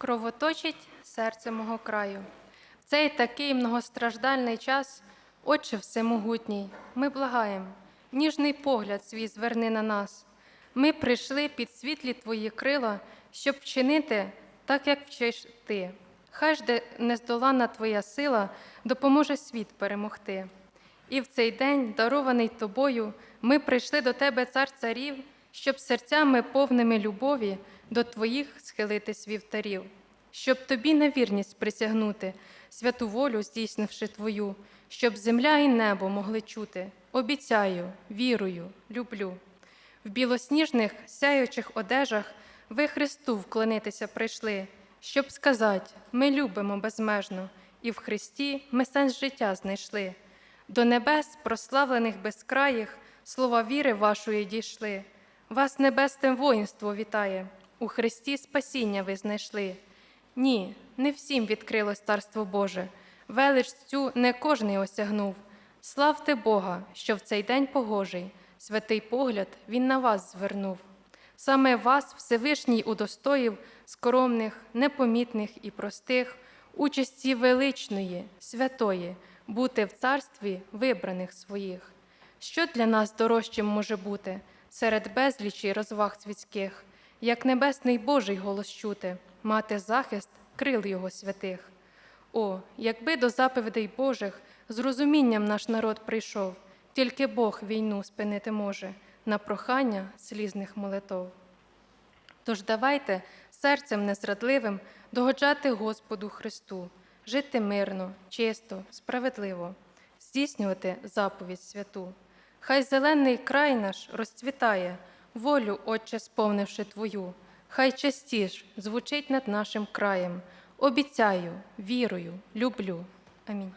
кровоточить серце мого краю. В цей такий многостраждальний час, Отче Всемогутній, ми благаєм, ніжний погляд свій зверни на нас. Ми прийшли під світлі Твої крила, щоб вчинити так, як вчиш ти. Хай ж де нездоланна Твоя сила допоможе світ перемогти. І в цей день, дарований тобою, ми прийшли до тебе, цар царів, щоб серцями повними любові до твоїх схилитись вівтарів, щоб тобі на вірність присягнути, святу волю здійснивши твою, щоб земля і небо могли чути. Обіцяю, вірую, люблю. В білосніжних сяючих одежах ви Христу вклонитися прийшли, щоб сказати, ми любимо безмежно, і в Христі ми сенс життя знайшли. До небес, прославлених безкраїх, слова віри вашої дійшли. Вас небесне воїнство вітає, у Христі спасіння ви знайшли. Ні, не всім відкрилось Царство Боже, велич цю не кожний осягнув. Славте Бога, що в цей день погожий, святий погляд Він на вас звернув. Саме вас Всевишній удостоїв скромних, непомітних і простих, участі величної, святої, бути в царстві вибраних своїх. Що для нас дорожчим може бути серед безлічі розваг світських, як небесний Божий голос чути, мати захист крил його святих. О, якби до заповідей Божих з розумінням наш народ прийшов, тільки Бог війну спинити може на прохання слізних молитов. Тож давайте серцем незрадливим догоджати Господу Христу, жити мирно, чисто, справедливо, здійснювати заповідь святу. Хай зелений край наш розцвітає, волю, Отче, сповнивши Твою, хай частіш звучить над нашим краєм. Обіцяю, вірую, люблю. Амінь.